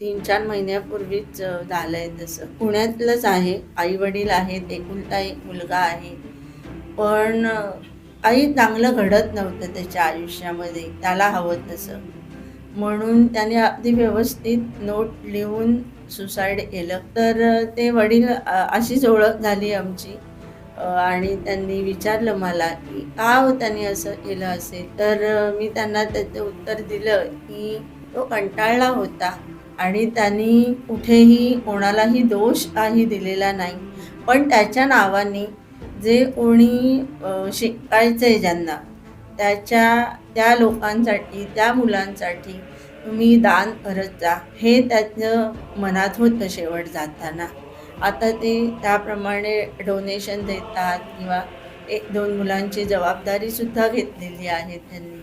तीन चार महिन्यापूर्वीच झालं आहे तसं. पुण्यातलंच आहे. आई वडील आहेत एकुलता एक मुलगा आहे. पण काही चांगलं घडत नव्हतं त्याच्या आयुष्यामध्ये. त्याला हवं तसं. म्हणून त्याने अगदी व्यवस्थित नोट लिहून सुसाईड केलं. तर ते वडील अशीच ओळख झाली आमची. आणि त्यांनी विचारलं मला की का हो त्यांनी असं केलं असेल? तर मी त्यांना त्याचं उत्तर दिलं की तो कंटाळला होता. आणि त्यांनी कुठेही कोणालाही दोष काही दिलेला नाही. पण त्याच्या नावाने जे कोणी शिकायचं आहे ज्यांना त्याच्या त्या लोकांसाठी त्या मुलांसाठी तुम्ही दान करत जा. हे त्याचं मनात होतं शेवट जाताना. आता ते त्याप्रमाणे डोनेशन देतात किंवा एक दोन मुलांची जबाबदारीसुद्धा घेतलेली आहे त्यांनी.